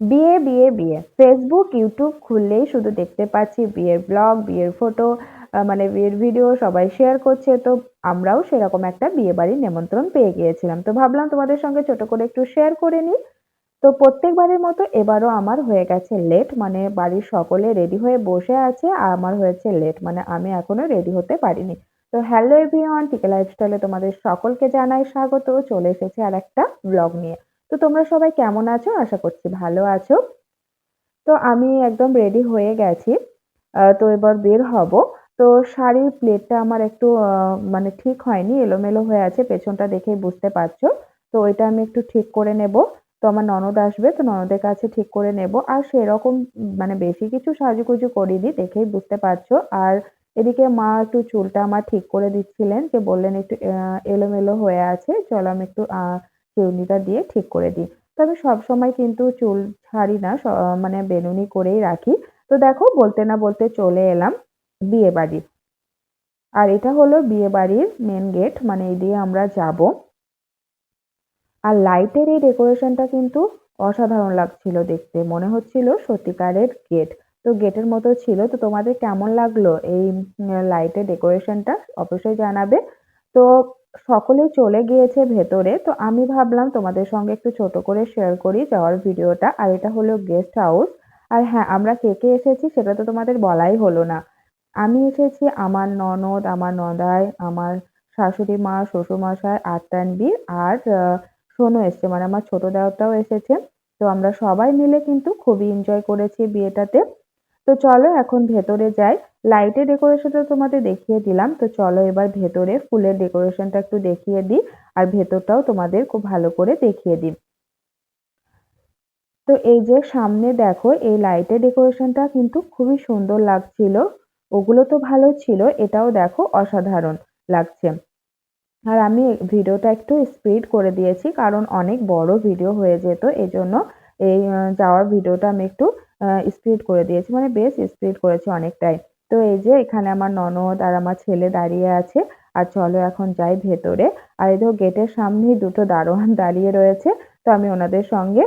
বিয়ে বিয়ে বিয়ে। ফেসবুক ইউটিউব খুললেই শুধু দেখতে পাচ্ছি বিয়ের ব্লগ বিয়ের ফটো মানে বিয়ের ভিডিও সবাই শেয়ার করছে। তো আমরাও সেরকম একটা বিয়ে বাড়ির নেমন্ত্রণ পেয়ে গিয়েছিলাম। তো ভাবলাম তোমাদের সঙ্গে ছোট করে একটু শেয়ার করে নিই। তো প্রত্যেকবারের মতো এবারও আমার হয়ে গেছে লেট মানে বাড়ির সকলে রেডি হয়ে বসে আছে, আর আমার হয়েছে লেট মানে আমি এখনও রেডি হতে পারিনি। তো হ্যালো এভরিওয়ান টিকে লাইফস্টাইলে তোমাদের সকলকে জানাই স্বাগত। চলে এসেছে আর একটা ব্লগ নিয়ে। তো তোমরা সবাই কেমন আছো? আশা করছি ভালো আছো। তো আমি একদম রেডি হয়ে গেছি। তো এবার বের হব। তো শাড়ির প্লেটটা আমার একটু মানে ঠিক হয়নি, এলোমেলো হয়ে আছে, পেছনটা দেখেই বুঝতে পারছ। তো ওইটা আমি একটু ঠিক করে নেব। তো আমার ননদ আসবে, তো ননদের কাছে ঠিক করে নেব। আর সেরকম মানে বেশি কিছু সাজুগুজু করিনি, দেখেই বুঝতে পারছ। আর এদিকে মা একটু চুলটা আমার ঠিক করে দিচ্ছিলেন, যে বললেন একটু এলোমেলো হয়ে আছে, চলো আমি একটু আহ দিয়ে ঠিক করে দিই। তো আমি সবসময় কিন্তু চুল ছাড়ি না মানে বেনুনি করেই রাখি। তো দেখো, বলতে না বলতে চলে এলাম বিয়ে বাড়ি। আর এটা হলো বিয়ে বাড়ির মেন গেট মানে এই দিয়ে আমরা যাব। আর লাইটের এই ডেকোরেশনটা কিন্তু অসাধারণ লাগছিল দেখতে। মনে হচ্ছিল সত্যিকারের গেট তো গেটের মতো ছিল। তো তোমাদের কেমন লাগল এই লাইটের ডেকোরেশনটা অবশ্যই জানাবে। তো সকলে চলে গিয়েছে ভেতরে, তো আমি ভাবলাম তোমাদের সঙ্গে একটু ছোট করে শেয়ার করি যাওয়ার ভিডিওটা, আর এটা হলো গেস্ট হাউস আর হ্যাঁ আমরা কে কে এসেছি সেটা তো তোমাদের বলাই হলো না। আমি এসেছি আমার ননদ, আমার নদাই, আমার শাশুড়ি মা শ্বশুরমশাই আত্মানবি আর সোনু এসছে মানে আমার ছোট দেওরটাও এসেছে। তো আমরা সবাই মিলে কিন্তু খুবই এনজয় করেছি বিয়েটাতে। তো চলো এখন ভেতরে যাই। লাইটের ডেকোরেশনটা তোমাদের দেখিয়ে দিলাম। তো চলো এবার ভেতরে ফুলের ডেকোরেশনটা একটু দেখিয়ে দিই আর ভেতরটাও তোমাদের খুব ভালো করে দেখিয়ে দিই। তো এই যে সামনে দেখো, এই লাইটের ডেকোরেশনটা কিন্তু খুবই সুন্দর লাগছিল। ওগুলো তো ভালো ছিল, এটাও দেখো অসাধারণ লাগছে। আর আমি ভিডিওটা একটু স্পিড করে দিয়েছি, কারণ অনেক বড় ভিডিও হয়ে যেত, এজন্য এই যাওয়ার ভিডিওটা আমি একটু স্পিড করে দিয়েছি মানে বেশ স্পিড করেছি অনেকটাই। তো এই যে এখানে আমার ননদ আর আমার ছেলে দাঁড়িয়ে আছে। আর চলো এখন যাই ভেতরে। আর এই দেখো গেটের সামনেই দুটো দারোয়ান দাঁড়িয়ে রয়েছে। তো আমি ওনাদের সঙ্গে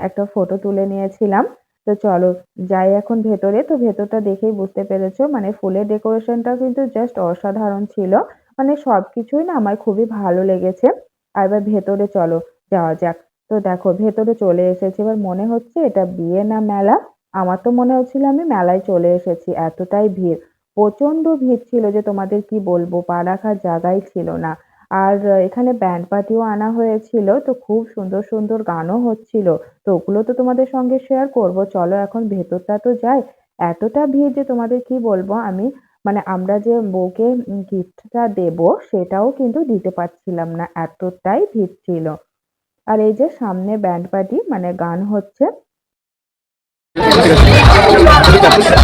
একটা ফটো তুলে নিয়েছিলাম। তো চলো যাই এখন ভেতরে। তো ভেতরটা দেখেই বুঝতে পেরেছ মানে ফুলের ডেকোরেশনটা কিন্তু জাস্ট অসাধারণ ছিল। মানে সব কিছুই না আমার খুবই ভালো লেগেছে। আর এবার ভেতরে চলো যাওয়া যাক। তো দেখো ভেতরে চলে এসেছে। এবার মনে হচ্ছে এটা বিয়ে না মেলা। আমার তো মনে হচ্ছিল আমি মেলায় চলে এসেছি, এতটাই ভিড়। প্রচণ্ড ভিড় ছিল যে তোমাদের কি বলব পা রাখার জায়গাই ছিল না। আর এখানে ব্যান্ড পার্টিও আনা হয়েছিল, তো খুব সুন্দর সুন্দর গানও হচ্ছিল। তো ওগুলো তো তোমাদের সঙ্গে শেয়ার করব। চলো এখন ভেতরটা তো যাই। এতটা ভিড় যে তোমাদের কি বলব, আমি মানে আমরা যে বউকে গিফটটা দেব, সেটাও কিন্তু দিতে পারছিলাম না। এতটাই ভিড় ছিল। আর এই যে সামনে ব্যান্ড পার্টি মানে গান হচ্ছে তো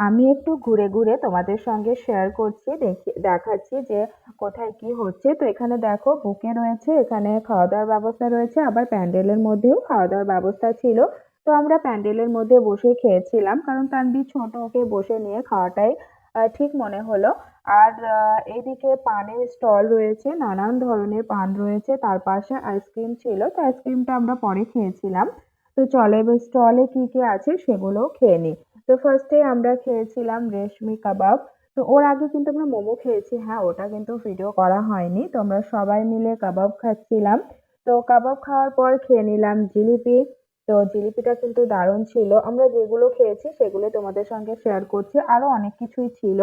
আমি একটু ঘুরে ঘুরে তোমাদের সঙ্গে শেয়ার করছি দেখি দেখাচ্ছি যে কোথায় কি হচ্ছে। তো এখানে দেখো বুকে রয়েছে এখানে খাওয়া দাওয়ার ব্যবস্থা রয়েছে আবার প্যান্ডেলের মধ্যেও খাওয়া দাওয়ার ব্যবস্থা ছিল। তো আমরা প্যান্ডেলের মধ্যে বসে খেয়েছিলাম কারণ তানভীর ছোট ওকে বসে নিয়ে খাওয়াটাই ঠিক মনে হলো। আর আহ, এইদিকে পানের স্টল রয়েছে নানান ধরনের পান রয়েছে তার পাশে আইসক্রিম ছিল তো আইসক্রিমটা আমরা পরে খেয়েছিলাম। তো চলো এবার স্টলে কি কি আছে সেগুলোও খেয়ে নিই তো ফার্স্টে আমরা খেয়েছিলাম রেশমি কাবাব। তো ওর আগে কিন্তু আমরা মোমো খেয়েছি। হ্যাঁ ওটা কিন্তু ভিডিও করা হয়নি। তো আমরা সবাই মিলে কাবাব খাচ্ছিলাম। তো কাবাব খাওয়ার পর খেয়ে নিলাম জিলিপি। তো জিলিপিটা কিন্তু দারুণ ছিল। আমরা যেগুলো খেয়েছি সেগুলো তোমাদের সঙ্গে শেয়ার করছি। আরও অনেক কিছুই ছিল।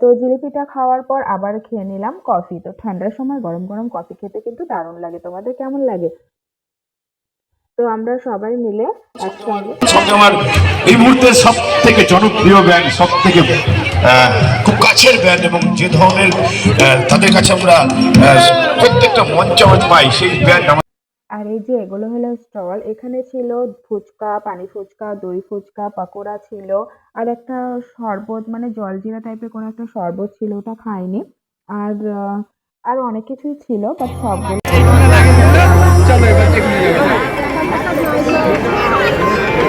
তো জিলিপিটা খাওয়ার পর আবার খেয়ে নিলাম কফি তো ঠান্ডার সময় গরম গরম কফি খেতে কিন্তু দারুণ লাগে। তোমাদের কেমন লাগে? তো আমরা সবাই মিলে একসঙ্গে আমার এই মুহূর্তের সব থেকে জনপ্রিয় ব্যান্ড সব থেকে খুব কাছের ব্যান্ড এবং যে ধরনের তাদের কাছে আমরা প্রত্যেকটা মঞ্চ আমরা পাই সেই ব্যান্ড আর এই যে এগুলো হলো স্টল এখানে ছিল ফুচকা পানি ফুচকা দই ফুচকা পাকোড়া ছিল আর একটা শরবত মানে জলজিরা টাইপের কোনো একটা শরবত ছিল ওটা খাইনি। আর আর অনেক কিছুই ছিল বাট সবগুলো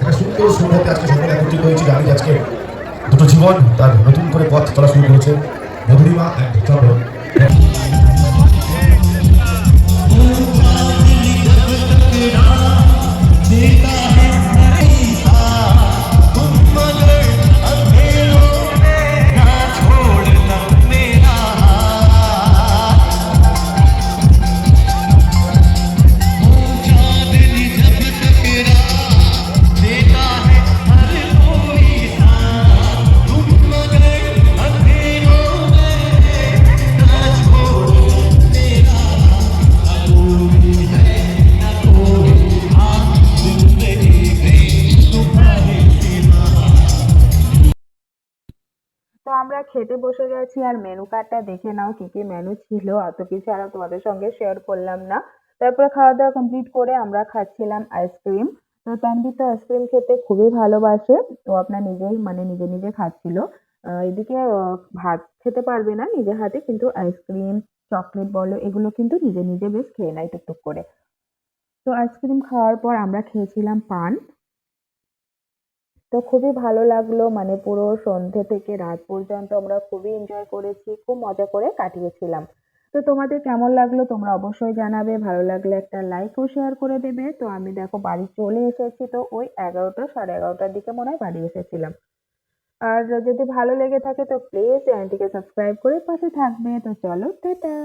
একটা সুন্দর সুন্দর আজকে সকলে একত্রিত হয়েছি। জানি আজকে দুটো জীবন, তার নতুন করে পথ চলা শুরু করেছে মধুরিমা অ্যান্ড চন্দ্র। খেতে বসে গেছি আর মেনু কার্ডটা দেখে নাও কি কি মেনু ছিল। অত কিছু আর তোমাদের সঙ্গে শেয়ার করলাম না। তারপরে খাওয়া দাওয়া কমপ্লিট করে আমরা খাচ্ছিলাম আইসক্রিম তো তানভীর তো আইসক্রিম খেতে খুবই ভালোবাসে। তো আপনার নিজেই মানে নিজে নিজে খাচ্ছিল। এদিকে ভাত খেতে পারবে না নিজের হাতে, কিন্তু আইসক্রিম চকলেট বলো, এগুলো কিন্তু নিজে নিজে বেশ খেয়ে নেয় টুকটুক করে। তো আইসক্রিম খাওয়ার পর আমরা খেয়েছিলাম পান। তো খুবই ভালো লাগল মানে পুরো সন্ধে থেকে রাত পর্যন্ত আমরা খুবই এনজয় করেছি, খুব মজা করে কাটিয়েছিলাম। তো তোমাদের কেমন লাগল তোমরা অবশ্যই জানাবে, ভালো লাগলে একটা লাইক ও শেয়ার করে দেবে। তো আমি দেখো বাড়ি চলে এসেছি তো ওই এগারোটা সাড়ে এগারোটার দিকে মনে হয় বাড়ি এসেছিলাম। আর যদি ভালো লেগে থাকে তো প্লিজ চ্যানেলটিকে সাবস্ক্রাইব করে পাশে থাকবে। তো চলো, টাটা!